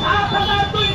সাত হাজার দুই